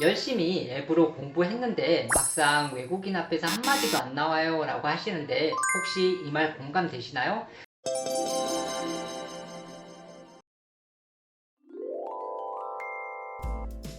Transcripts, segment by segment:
열심히 앱으로 공부했는데 막상 외국인 앞에서 한마디도 안 나와요 라고 하시는데 혹시 이 말 공감되시나요?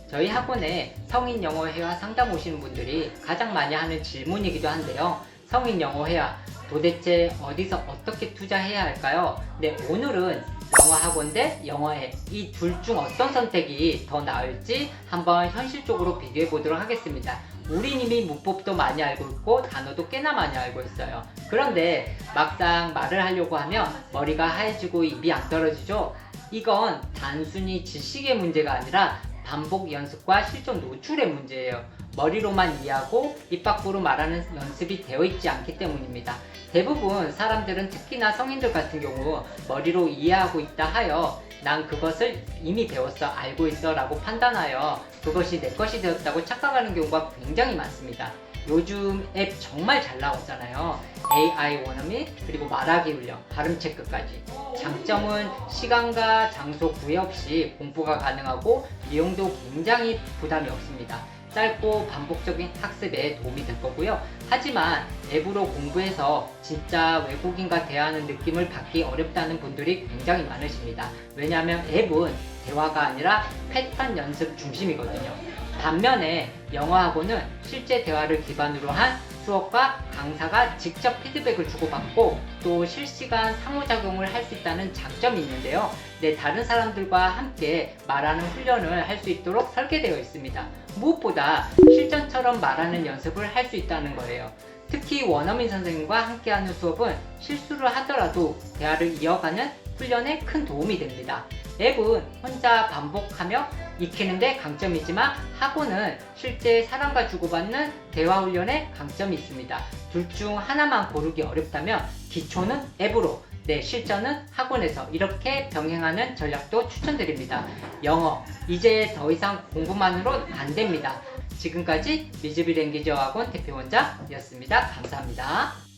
저희 학원에 성인 영어 회화 상담 오시는 분들이 가장 많이 하는 질문이기도 한데요. 성인 영어 회화 도대체 어디서 어떻게 투자해야 할까요? 네, 오늘은 영어 학원 대 영어 앱이둘 중 어떤 선택이 더 나을지 한번 현실적으로 비교해 보도록 하겠습니다. 우린 이미 문법도 많이 알고 있고 단어도 꽤나 많이 알고 있어요. 그런데 막상 말을 하려고 하면 머리가 하얘지고 입이 안 떨어지죠? 이건 단순히 지식의 문제가 아니라 반복 연습과 실전 노출의 문제예요. 머리로만 이해하고 입 밖으로 말하는 연습이 되어 있지 않기 때문입니다. 대부분 사람들은 특히나 성인들 같은 경우 머리로 이해하고 있다 하여 난 그것을 이미 배웠어 알고 있어 라고 판단하여 그것이 내 것이 되었다고 착각하는 경우가 굉장히 많습니다. 요즘 앱 정말 잘 나왔잖아요. AI 원어민 그리고 말하기 훈련, 발음 체크까지. 장점은 시간과 장소 구애 없이 공부가 가능하고 비용도 굉장히 부담이 없습니다. 짧고 반복적인 학습에 도움이 될 거고요. 하지만 앱으로 공부해서 진짜 외국인과 대화하는 느낌을 받기 어렵다는 분들이 굉장히 많으십니다. 왜냐하면 앱은 대화가 아니라 패턴 연습 중심이거든요. 반면에 영어학원은 실제 대화를 기반으로 한 수업과 강사가 직접 피드백을 주고받고 또 실시간 상호작용을 할 수 있다는 장점이 있는데요. 네, 다른 사람들과 함께 말하는 훈련을 할 수 있도록 설계되어 있습니다. 무엇보다 실전처럼 말하는 연습을 할 수 있다는 거예요. 특히 원어민 선생님과 함께하는 수업은 실수를 하더라도 대화를 이어가는 훈련에 큰 도움이 됩니다. 앱은 혼자 반복하며 익히는데 강점이지만 학원은 실제 사람과 주고받는 대화 훈련에 강점이 있습니다. 둘 중 하나만 고르기 어렵다면 기초는 앱으로 네, 실전은 학원에서 이렇게 병행하는 전략도 추천드립니다. 영어, 이제 더 이상 공부만으로 안 됩니다. 지금까지 미즈비 랭귀지 학원 대표원장이었습니다. 감사합니다.